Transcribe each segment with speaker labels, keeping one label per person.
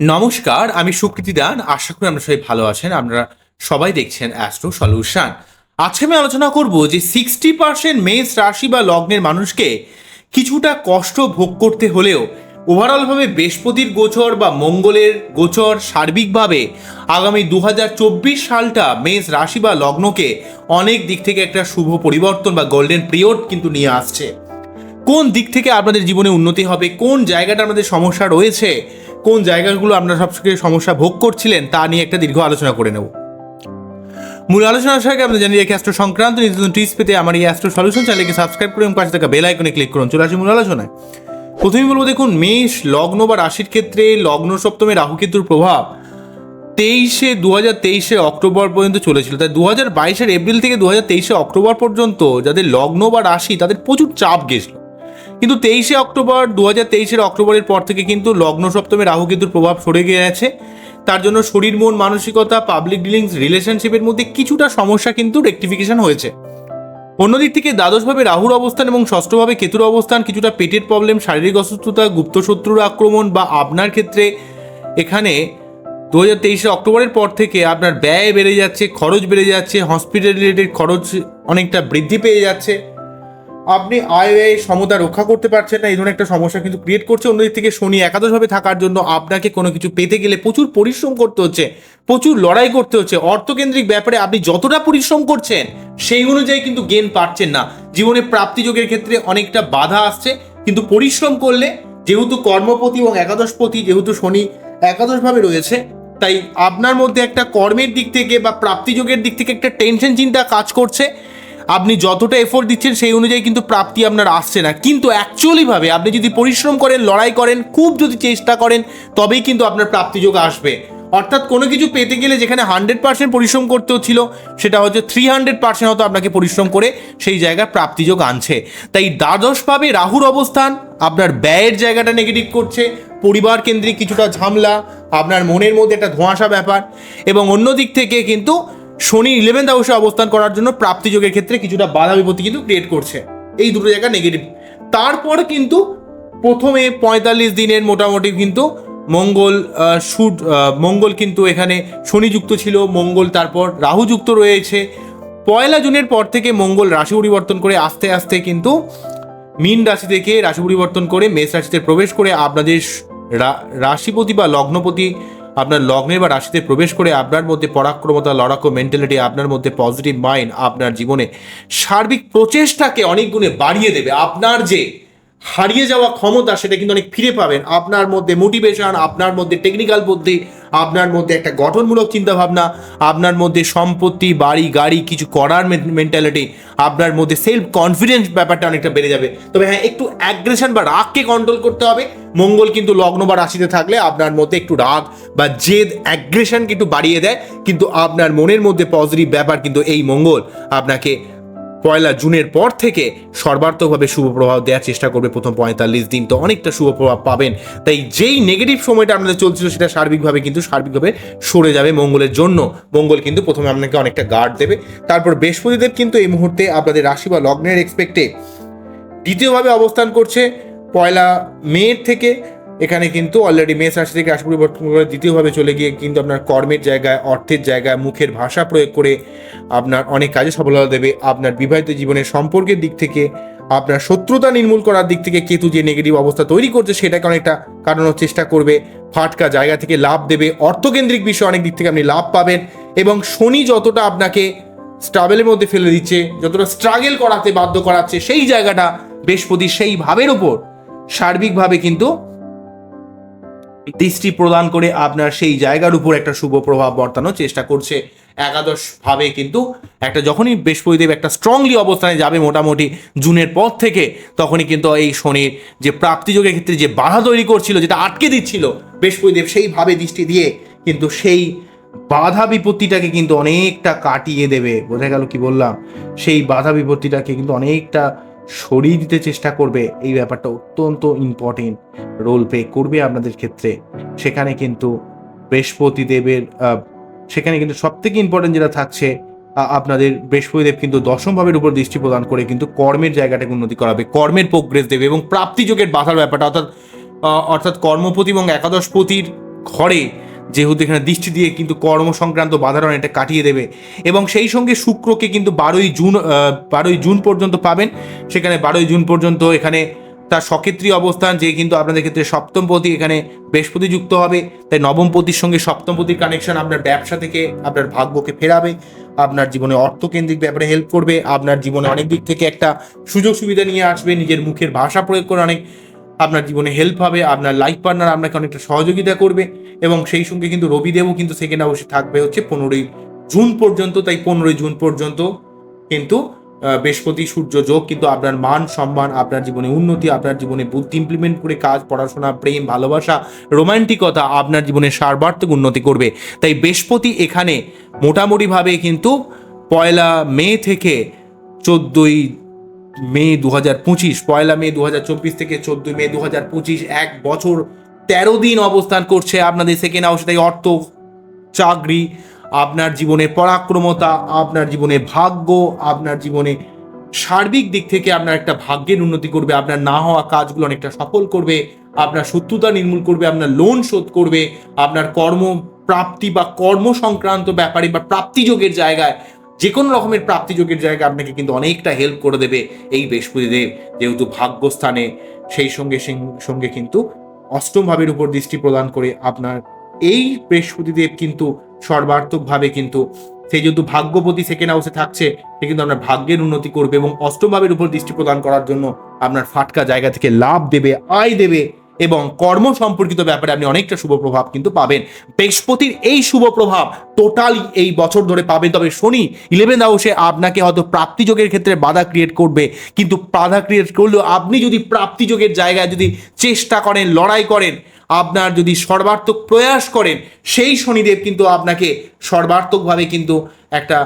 Speaker 1: নমস্কার, আমি সুকৃতি দান। আশা করি আমরা সবাই ভালো আছেন। আপনারা সবাই দেখছেন অ্যাস্ট্রো সলিউশন আজকে আমি আলোচনা করব যে সিক্সটি পার্সেন্ট মেষ রাশি বা লগ্নের মানুষকে কিছুটা কষ্ট ভোগ করতে হলেও ওভারঅলভাবে বৃহস্পতির গোচর বা মঙ্গলের গোচর সার্বিকভাবে আগামী দু হাজার চব্বিশ সালটা মেষ রাশি বা লগ্নকে অনেক দিক থেকে একটা শুভ পরিবর্তন বা গোল্ডেন পিরিয়ড কিন্তু নিয়ে আসছে। কোন দিক থেকে আপনাদের জীবনে উন্নতি হবে, কোন জায়গাটা আপনাদের সমস্যা রয়েছে কোন জায়গাগুলো আপনারা সবচেয়ে সমস্যা ভোগ করছিলেন তা নিয়ে একটা দীর্ঘ আলোচনা করে নেব। মূল আলোচনার সঙ্গে আপনাদের জানিয়ে রাখি অ্যাস্ট্রো সংক্রান্ত নিত্য টিপস পেতে আমার এই অ্যাস্ট্রো সলিউশন চ্যানেলকে সাবস্ক্রাইব করে এবং পাশে থাকা বেল আইকনে ক্লিক করুন। চলে আসি মূল আলোচনায়। প্রথমেই বলব, দেখুন, মেষ, লগ্ন বা রাশির ক্ষেত্রে লগ্ন সপ্তমে রাহুকেতুর প্রভাব তেইশে দু হাজার তেইশে অক্টোবর পর্যন্ত চলেছিল। তাই দু হাজার বাইশের এপ্রিল থেকে দু হাজার তেইশে অক্টোবর পর্যন্ত যাদের লগ্ন বা রাশি, তাদের প্রচুর চাপ গেছিল। কিন্তু তেইশে অক্টোবর দু হাজার তেইশের অক্টোবরের পর থেকে কিন্তু লগ্ন সপ্তমে রাহু কেতুর প্রভাব সরে গিয়েছে তার জন্য শরীর, মন, মানসিকতা পাবলিক ডিলিংস রিলেশনশিপের মধ্যে কিছুটা সমস্যা কিন্তু রেকটিফিকেশন হয়েছে। অন্যদিক থেকে দ্বাদশভাবে রাহুর অবস্থান এবং ষষ্ঠভাবে কেতুর অবস্থান কিছুটা পেটের প্রবলেম শারীরিক অসুস্থতা, গুপ্ত শত্রুর আক্রমণ বা আপনার ক্ষেত্রে এখানে দু হাজার তেইশে অক্টোবরের পর থেকে আপনার ব্যয় বেড়ে যাচ্ছে, খরচ বেড়ে যাচ্ছে হসপিটাল রিলেটেড খরচ অনেকটা বৃদ্ধি পেয়ে যাচ্ছে। আপনি আয় ব্যয় সমতা রক্ষা করতে পারছেন না, এই ধরনের একটা সমস্যা কিন্তু ক্রিয়েট করছে। অন্যদিক থেকে শনি একাদশভাবে থাকার জন্য আপনাকে কোনো কিছু পেতে গেলে প্রচুর পরিশ্রম করতে হচ্ছে, প্রচুর লড়াই করতে হচ্ছে। অর্থকেন্দ্রিক ব্যাপারে আপনি যতটা পরিশ্রম করছেন, সেই অনুযায়ী কিন্তু গেন পাচ্ছেন না। জীবনে প্রাপ্তিযোগের ক্ষেত্রে অনেকটা বাধা আসছে, কিন্তু পরিশ্রম করলে যেহেতু কর্মপতি এবং একাদশপতি, যেহেতু শনি একাদশভাবে রয়েছে, তাই আপনার মধ্যে একটা কর্মের দিক থেকে বা প্রাপ্তিযোগের দিক থেকে একটা টেনশন চিন্তা কাজ করছে। আপনি যতটা এফোর্ট দিচ্ছেন সেই অনুযায়ী কিন্তু প্রাপ্তি আপনার আসছে না। কিন্তু অ্যাকচুয়ালিভাবে আপনি যদি পরিশ্রম করেন, লড়াই করেন, খুব যদি চেষ্টা করেন, তবেই কিন্তু আপনার প্রাপ্তিযোগ আসবে। অর্থাৎ কোনো কিছু পেতে গেলে যেখানে হান্ড্রেড পার্সেন্ট পরিশ্রম করতে হচ্ছিল সেটা হচ্ছে থ্রি হান্ড্রেড পার্সেন্ট হয়তো আপনাকে পরিশ্রম করে সেই জায়গায় প্রাপ্তিযোগ আনছে। তাই দ্বাদশভাবে রাহুর অবস্থান আপনার ব্যয়ের জায়গাটা নেগেটিভ করছে, পরিবার কেন্দ্রিক কিছুটা ঝামলা, আপনার মনের মধ্যে একটা ধোঁয়াশা ব্যাপার, এবং অন্য দিক থেকে কিন্তু শনি ইলেভেন্থ হাউসে অবস্থান করার জন্য প্রাপ্তিযোগের ক্ষেত্রে কিছুটা বাধা বিপত্তি কিন্তু ক্রিয়েট করছে। এই দুটো জায়গা নেগেটিভ তারপর কিন্তু প্রথমে পঁয়তাল্লিশ দিনের মোটামুটি কিন্তু মঙ্গল শুট মঙ্গল কিন্তু এখানে শনিযুক্ত ছিল, মঙ্গল তারপর রাহুযুক্ত রয়েছে। পয়লা জুনের পর থেকে মঙ্গল রাশি পরিবর্তন করে আস্তে আস্তে কিন্তু মীন রাশি থেকে রাশি পরিবর্তন করে মেষ রাশিতে প্রবেশ করে আপনাদের রাশিপতি বা লগ্নপতি আপনার লগ্নে বা রাশিতে প্রবেশ করে আপনার মধ্যে পরাক্রমতা, লড়াকো মেন্টালিটি আপনার মধ্যে পজিটিভ মাইন্ড আপনার জীবনে সার্বিক প্রচেষ্টাকে অনেক গুণে বাড়িয়ে দেবে। আপনার যে হারিয়ে যাওয়া ক্ষমতা সেটা কিন্তু অনেক ফিরে পাবেন। আপনার মধ্যে মোটিভেশন আপনার মধ্যে টেকনিক্যাল বুদ্ধি, আপনার মধ্যে একটা গঠনমূলক চিন্তাভাবনা, আপনার মধ্যে সম্পত্তি, বাড়ি, গাড়ি, কিছু করার মেন্টালিটি আপনার মধ্যে সেলফ কনফিডেন্স ব্যাপারটা অনেকটা বেড়ে যাবে। তবে হ্যাঁ একটু অ্যাগ্রেশন বা রাগকে কন্ট্রোল করতে হবে। মঙ্গল কিন্তু লগ্ন বা রাশিতে থাকলে আপনার মধ্যে একটু রাগ বা জেদ অ্যাগ্রেশন কিন্তু বাড়িয়ে দেয়। কিন্তু আপনার মনের মধ্যে পজিটিভ ব্যাপার কিন্তু এই মঙ্গল আপনাকে পয়লা জুনের পর থেকে সর্বার্থকভাবে শুভ প্রভাব দেওয়ার চেষ্টা করবে প্রথম পঁয়তাল্লিশ দিন। তো অনেকটা শুভ প্রভাব পাবেন। তাই যেই নেগেটিভ সময়টা আপনাদের চলছিল সেটা সার্বিকভাবে কিন্তু সার্বিকভাবে সরে যাবে মঙ্গলের জন্য। মঙ্গল কিন্তু প্রথমে আপনাকে অনেকটা গার্ড দেবে। তারপর বৃহস্পতিদেব কিন্তু এই মুহূর্তে আপনাদের রাশি বা লগ্নের এক্সপেক্টে দ্বিতীয়ভাবে অবস্থান করছে পয়লা মে থেকে। এখানে কিন্তু অলরেডি মেষ রাশি থেকে রাশি পরিবর্তন করে দ্বিতীয়ভাবে চলে গিয়ে কিন্তু আপনার কর্মের জায়গায়, অর্থের জায়গায়, মুখের ভাষা প্রয়োগ করে আপনার অনেক কাজে সফলতা দেবে। আপনার বিবাহিত জীবনের সম্পর্কের দিক থেকে, আপনার শত্রুতা নির্মূল করার দিক থেকে কেতু যে নেগেটিভ অবস্থা তৈরি করছে সেটাকে অনেকটা কাটানোর চেষ্টা করবে। ফাটকা জায়গা থেকে লাভ দেবে। অর্থকেন্দ্রিক বিষয়ে অনেক দিক থেকে আপনি লাভ পাবেন এবং শনি যতটা আপনাকে স্ট্রাগলের মধ্যে ফেলে দিচ্ছে, যতটা স্ট্রাগেল করাতে বাধ্য করাচ্ছে, সেই জায়গাটা বৃহস্পতি সেই ভাবের উপর সার্বিকভাবে কিন্তু দৃষ্টি প্রদান করে আপনার সেই জায়গার উপর একটা শুভ প্রভাব বর্তানোর চেষ্টা করছে। একাদশ ভাবে কিন্তু একটা যখনই বৃহস্পতিদেব একটা স্ট্রংলি অবস্থানে যাবে মোটামুটি জুনের পর থেকে, তখনই কিন্তু এই শনির যে প্রাপ্তিযোগের ক্ষেত্রে যে বাধা তৈরি করছিল, যেটা আটকে দিচ্ছিল, বৃহস্পতিদেব সেইভাবে দৃষ্টি দিয়ে কিন্তু সেই বাধা বিপত্তিটাকে কিন্তু অনেকটা কাটিয়ে দেবে। বোঝা গেল কি বললাম? সেই বাধা বিপত্তিটাকে কিন্তু অনেকটা সরিয়ে দিতে চেষ্টা করবে। এই ব্যাপারটা অত্যন্ত ইম্পর্টেন্ট রোল প্লে করবে আপনাদের ক্ষেত্রে, সেখানে কিন্তু বৃহস্পতি দেবের সেখানে কিন্তু সব থেকে ইম্পর্টেন্ট যেটা থাকছে আপনাদের বৃহস্পতিদেব কিন্তু দশম ভাবের উপর দৃষ্টি প্রদান করে কিন্তু কর্মের জায়গাটাকে উন্নতি করাবে, কর্মের প্রোগ্রেস দেবে এবং প্রাপ্তিযোগের বাধার ব্যাপারটা, অর্থাৎ অর্থাৎ কর্মপতি এবং একাদশপতির ঘরে যেহেতু এখানে দৃষ্টি দিয়ে কিন্তু কর্ম সংক্রান্ত বাধার অনেকটা কাটিয়ে দেবে এবং সেই সঙ্গে শুক্রকে কিন্তু বারোই জুন বারোই জুন পর্যন্ত পাবেন, সেখানে বারোই জুন পর্যন্ত এখানে তার সক্ষেত্রী অবস্থান, যে কিন্তু আপনাদের ক্ষেত্রে সপ্তমপতি এখানে বৃহস্পতি যুক্ত হবে। তাই নবমপতির সঙ্গে সপ্তমপতির কানেকশন আপনার ব্যবসা থেকে, আপনার ভাগ্যকে ফেরাবে, আপনার জীবনে অর্থকেন্দ্রিক ব্যাপারে হেল্প করবে, আপনার জীবনে অনেক দিক থেকে একটা সুযোগ সুবিধা নিয়ে আসবে, নিজের মুখের ভাষা প্রয়োগ করে অনেক আপনার জীবনে হেল্প হবে, আপনার লাইফ পার্টনার আপনাকে অনেকটা সহযোগিতা করবে এবং সেই সঙ্গে কিন্তু রবিদেবও কিন্তু সেকেন্ড হাউসে থাকবে হচ্ছে পনেরোই জুন পর্যন্ত। তাই পনেরোই জুন পর্যন্ত কিন্তু বৃহস্পতি, সূর্য, যোগ, কিন্তু আপনার মান, সম্মান, আপনার জীবনে উন্নতি, আপনার জীবনে বুদ্ধি ইমপ্লিমেন্ট করে কাজ, পড়াশোনা, প্রেম, ভালোবাসা, রোমান্টিকতা আপনার জীবনে সার্বার্থক উন্নতি করবে। তাই বৃহস্পতি এখানে মোটামুটিভাবে কিন্তু পয়লা মে থেকে চোদ্দোই মে দু হাজার পঁচিশ, পয়লা মে দু হাজার চব্বিশ থেকে চোদ্দই মে দু হাজার পঁচিশ, এক বছর তেরো দিন অবস্থান করছে আপনাদের সেকেন্ড হাউসে তাই অর্থ, চাকরি আপনার জীবনে পরাক্রমতা, আপনার জীবনে ভাগ্য, আপনার জীবনে সার্বিক দিক থেকে আপনার একটা ভাগ্যের উন্নতি করবে, আপনার না হওয়া কাজগুলো অনেকটা সফল করবে, আপনার শত্রুতা নির্মূল করবে, আপনার লোন শোধ করবে, আপনার কর্ম প্রাপ্তি বা কর্ম সংক্রান্ত ব্যাপারে বা প্রাপ্তিযোগের জায়গায় যে কোনো রকমের প্রাপ্তিযোগের জায়গায় আপনাকে কিন্তু অনেকটা হেল্প করে দেবে এই বৃহস্পতিদেব। যেহেতু ভাগ্যস্থানে সেই সঙ্গে সঙ্গে কিন্তু অষ্টম ভাবের উপর দৃষ্টি প্রদান করে আপনার এই বৃহস্পতিদেব কিন্তু সর্বার্থকভাবে কিন্তু সে যেহেতু ভাগ্যপতি সেকেন্ড হাউসে থাকছে, সে কিন্তু আপনার ভাগ্যের উন্নতি করবে এবং অষ্টম ভাবের উপর দৃষ্টি প্রদান করার জন্য আপনার ফাটকা জায়গা থেকে লাভ দেবে, আয় দেবে এবং কর্ম সম্পর্কিত ব্যাপারে আপনি অনেকটা শুভ প্রভাব কিন্তু পাবেন। বৃহস্পতির এই শুভ প্রভাব টোটালি এই বছর ধরে পাবেন। তবে শনি ইলেভেন হাউসে আপনাকে হয়তো প্রাপ্তিযোগের ক্ষেত্রে বাধা ক্রিয়েট করবে, কিন্তু বাধা ক্রিয়েট করলেও আপনি যদি প্রাপ্তিযোগের জায়গায় যদি চেষ্টা করেন, লড়াই করেন আপনার যদি সর্বার্থক প্রয়াস করেন, সেই শনিদেব কিন্তু আপনাকে সর্বার্থকভাবে কিন্তু একটা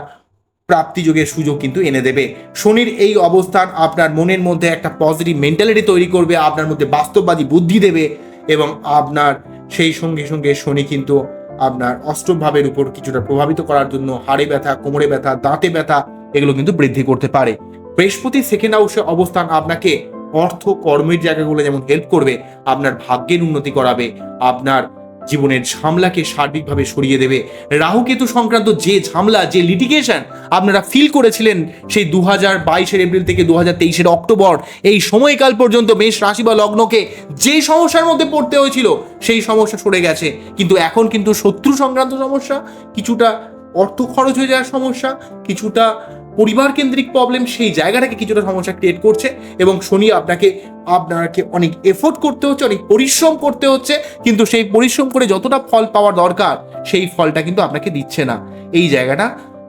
Speaker 1: প্রাপ্তিযোগের সুযোগ কিন্তু এনে দেবে। শনির এই অবস্থান আপনার মনের মধ্যে একটা পজিটিভ মেন্টালিটি তৈরি করবে, আপনার মধ্যে বাস্তববাদী বুদ্ধি দেবে এবং আপনার সেই সঙ্গে সঙ্গে শনি কিন্তু আপনার অষ্টম ভাবের উপর কিছুটা প্রভাবিত করার জন্য হাড়ে ব্যথা, কোমরে ব্যথা, দাঁতে ব্যথা এগুলো কিন্তু বৃদ্ধি করতে পারে। বৃহস্পতি সেকেন্ড হাউসে অবস্থান আপনাকে অর্থ কর্মের জায়গাগুলো যেমন হেল্প করবে, আপনার ভাগ্যের উন্নতি করাবে, আপনার জীবনের ঝামলাকে সার্বিকভাবে সরিয়ে দেবে। রাহু কেতু সংক্রান্ত যে ঝামলা, যে লিটিগেশন আপনারা ফিল করেছিলেন সেই দু হাজার বাইশের এপ্রিল থেকে দু হাজার তেইশের অক্টোবর, এই সময়কাল পর্যন্ত মেষ রাশি বা লগ্নকে যে সমস্যার মধ্যে পড়তে হয়েছিল, সেই সমস্যা সরে গেছে। কিন্তু এখন কিন্তু শত্রু সংক্রান্ত সমস্যা, কিছুটা অর্থ খরচ হয়ে যাওয়ার সমস্যা, কিছুটা পরিবার কেন্দ্রিক প্রবলেম সেই জায়গাটাকে কিছুটা সমস্যা ক্রিয়েট করছে এবং শনি আপনাকে আপনাকে অনেক এফোর্ট করতে হচ্ছে, অনেক পরিশ্রম করতে হচ্ছে, কিন্তু সেই পরিশ্রম করে যতটা ফল পাওয়ার দরকার, সেই ফলটা কিন্তু আপনাকে দিচ্ছে না। এই জায়গাটা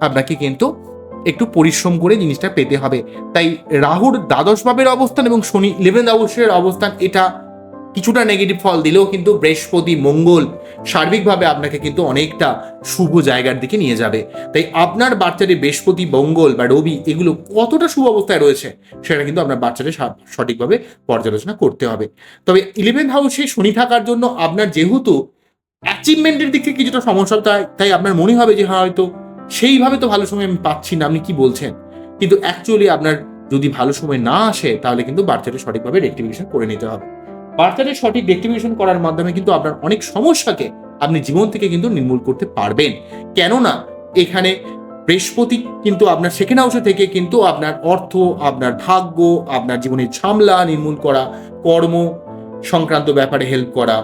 Speaker 1: আপনাকে কিন্তু একটু পরিশ্রম করে জিনিসটা পেতে হবে। তাই রাহুর দ্বাদশ ভাবের অবস্থান এবং শনি ইলেভেন হাউসের অবস্থান, এটা কিছুটা নেগেটিভ ফল দিলেও কিন্তু বৃহস্পতি মঙ্গল সার্বিকভাবে আপনাকে কিন্তু অনেকটা শুভ জায়গার দিকে নিয়ে যাবে। তাই আপনার বাচ্চাটি বৃহস্পতি, মঙ্গল বা রবি এগুলো কতটা শুভ অবস্থায় রয়েছে সেটা কিন্তু আপনার বাচ্চাটি সঠিকভাবে পর্যালোচনা করতে হবে। তবে ইলেভেন হাউসে শনি থাকার জন্য আপনার যেহেতু অ্যাচিভমেন্টের দিক থেকে কিছুটা সমস্যা, তাই তাই আপনার মনে হবে যে হ্যাঁ হয়তো সেইভাবে তো ভালো সময় আমি পাচ্ছি না, আপনি কি বলছেন? কিন্তু অ্যাকচুয়ালি আপনার যদি ভালো সময় না আসে, তাহলে কিন্তু বাচ্চাটি সঠিকভাবে রেক্টিফিকেশন করে নিতে হবে। বাচ্চাটির সঠিক রেক্টিফিকেশন করার মাধ্যমে কিন্তু আপনার অনেক সমস্যাকে আপনি জীবন থেকে কিন্তু নির্মূল করতে পারবেন। কেননা, এখানে বৃহস্পতি কিন্তু আপনার সেকেন্ড হাউসে থেকে কিন্তু আপনার অর্থ, আপনার ভাগ্য, আপনার জীবনের ঝামলা নির্মূল করা, কর্ম সংক্রান্ত ব্যাপারে হেল্প করা।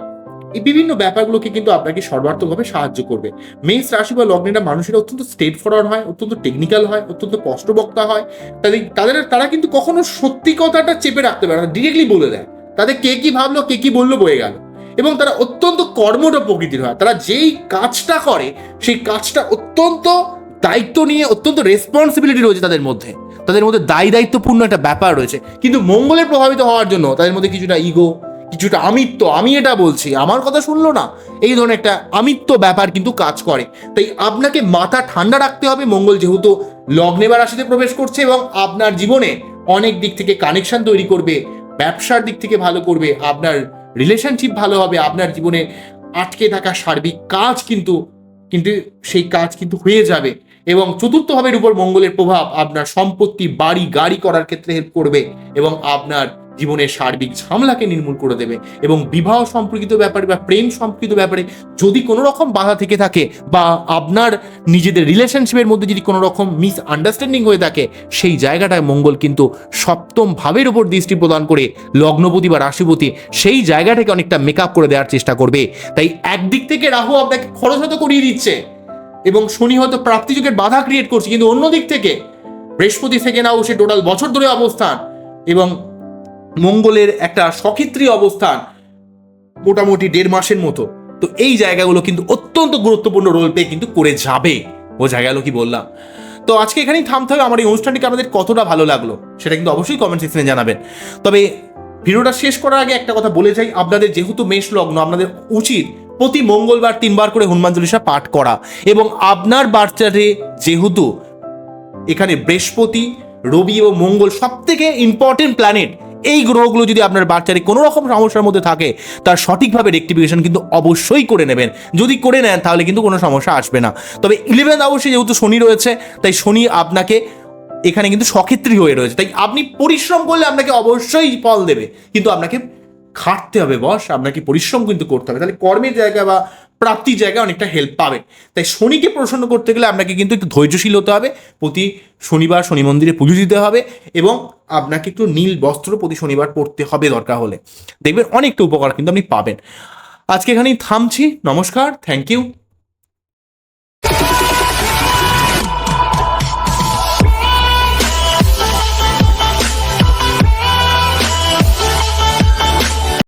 Speaker 1: এই বিভিন্ন ব্যাপারগুলোকে কিন্তু আপনাকে সর্বার্থকভাবে সাহায্য করবে। মেষ রাশি বা লগ্নেরা মানুষেরা অত্যন্ত স্টেট ফরওয়ার্ড হয়, অত্যন্ত টেকনিক্যাল হয়, অত্যন্ত স্পষ্টবক্তা হয়। তাদের তাদের, তারা কিন্তু কখনো সত্যি কথাটা চেপে রাখতে পারে না ডিরেক্টলি বলে দেয়। তাদের কে কি ভাবলো, কে কি বলল বয়ে গেল। এবং তারা অত্যন্ত কর্মঠ প্রকৃতির হয়। তারা যেই কাজটা করে, সেই কাজটা অত্যন্ত দায়িত্ব নিয়ে, অত্যন্ত রেসপন্সিবিলিটি রয়েছে তাদের মধ্যে। তাদের মধ্যে দায়ী দায়িত্বপূর্ণ একটা ব্যাপার রয়েছে। কিন্তু মঙ্গলের প্রভাবিত হওয়ার জন্য তাদের মধ্যে কিছুটা ইগো কিছুটা আমিত্ব, আমি এটা বলছি, আমার কথা শুনলো না, এই ধরনের একটা আমিত্ব ব্যাপার কিন্তু কাজ করে। তাই আপনাকে মাথা ঠান্ডা রাখতে হবে, মঙ্গল যেহেতু লগ্নে বা রাশিতে প্রবেশ করছে এবং আপনার জীবনে অনেক দিক থেকে কানেকশন তৈরি করবে ব্যবসার দিক থেকে ভালো করবে, আপনার রিলেশনশিপ ভালো হবে, আপনার জীবনে আটকে থাকা সার্বিক কাজ কিন্তু কিন্তু সেই কাজ কিন্তু হয়ে যাবে। এবং চতুর্থ ভাবের উপর মঙ্গলের প্রভাব আপনার সম্পত্তি, বাড়ি, গাড়ি করার ক্ষেত্রে হেল্প করবে এবং আপনার জীবনের সার্বিক ঝামেলাকে নির্মূল করে দেবে এবং বিবাহ সম্পর্কিত ব্যাপারে বা প্রেম সম্পর্কিত ব্যাপারে যদি কোনো রকম বাধা থেকে থাকে বা আপনার নিজেদের রিলেশনশিপের মধ্যে যদি কোনো রকম মিস আন্ডারস্ট্যান্ডিং হয়ে থাকে, সেই জায়গাটায় মঙ্গল কিন্তু সপ্তম ভাবের উপর দৃষ্টি প্রদান করে লগ্নপতি বা রাশিপতি সেই জায়গাটাকে অনেকটা মেকআপ করে দেওয়ার চেষ্টা করবে। তাই একদিক থেকে রাহু আপনাকে খরচ হয়তো করিয়ে দিচ্ছে এবং শনি হয়তো প্রাপ্তিযোগের বাধা ক্রিয়েট করছে, কিন্তু অন্য দিক থেকে বৃহস্পতি থেকে নাও সে টোটাল বছর ধরে অবস্থান এবং মঙ্গলের একটা সক্ষেত্রী অবস্থান মোটামুটি দেড় মাসের মতো। তো এই জায়গাগুলো কিন্তু অত্যন্ত গুরুত্বপূর্ণ রোল প্লে কিন্তু করে যাবে ও জায়গাগুলো কি বললাম। তো আজকে এখানেই থামতে হবে। আমার এই অনুষ্ঠানটিকে আমাদের কতটা ভালো লাগল সেটা কিন্তু অবশ্যই কমেন্ট সেকশনে জানাবেন। তবে ভিডিওটা শেষ করার আগে একটা কথা বলে যাই, আপনাদের যেহেতু মেষ লগ্ন, আপনাদের উচিত প্রতি মঙ্গলবার তিনবার করে হনুমান চল্লিশা পাঠ করা এবং আপনার বাচ্চারে যেহেতু এখানে বৃহস্পতি, রবি এবং মঙ্গল সব থেকে ইম্পর্টেন্ট প্ল্যানেট এই গ্রহগুলো যদি আপনার বাচ্চারে কোনো রকম সমস্যার মধ্যে থাকে, তার সঠিকভাবে রেক্টিফিকেশন কিন্তু অবশ্যই করে নেবেন। যদি করে নেন, তাহলে কিন্তু কোনো সমস্যা আসবে না। তবে ইলেভেন্থ অবশ্যই যেহেতু শনি রয়েছে, তাই শনি আপনাকে এখানে কিন্তু সক্ষেত্রী হয়ে রয়েছে। তাই আপনি পরিশ্রম করলে আপনাকে অবশ্যই ফল দেবে। কিন্তু আপনাকে খাটতে হবে, বস। আপনাকে পরিশ্রম কিন্তু করতে হবে। তাহলে কর্মের জায়গা বা প্রাপ্তির জায়গায় অনেকটা হেল্প পাবে। তাই শনিকে প্রসন্ন করতে গেলে আপনাকে কিন্তু একটু ধৈর্যশীল হতে হবে। প্রতি শনিবার শনি মন্দিরে পুজো দিতে হবে এবং আপনাকে একটু নীল বস্ত্র প্রতি শনিবার পরতে হবে দরকার হলে। দেখবেন অনেকটা উপকার কিন্তু আপনি পাবেন। আজকে এখানেই থামছি। নমস্কার। Thank you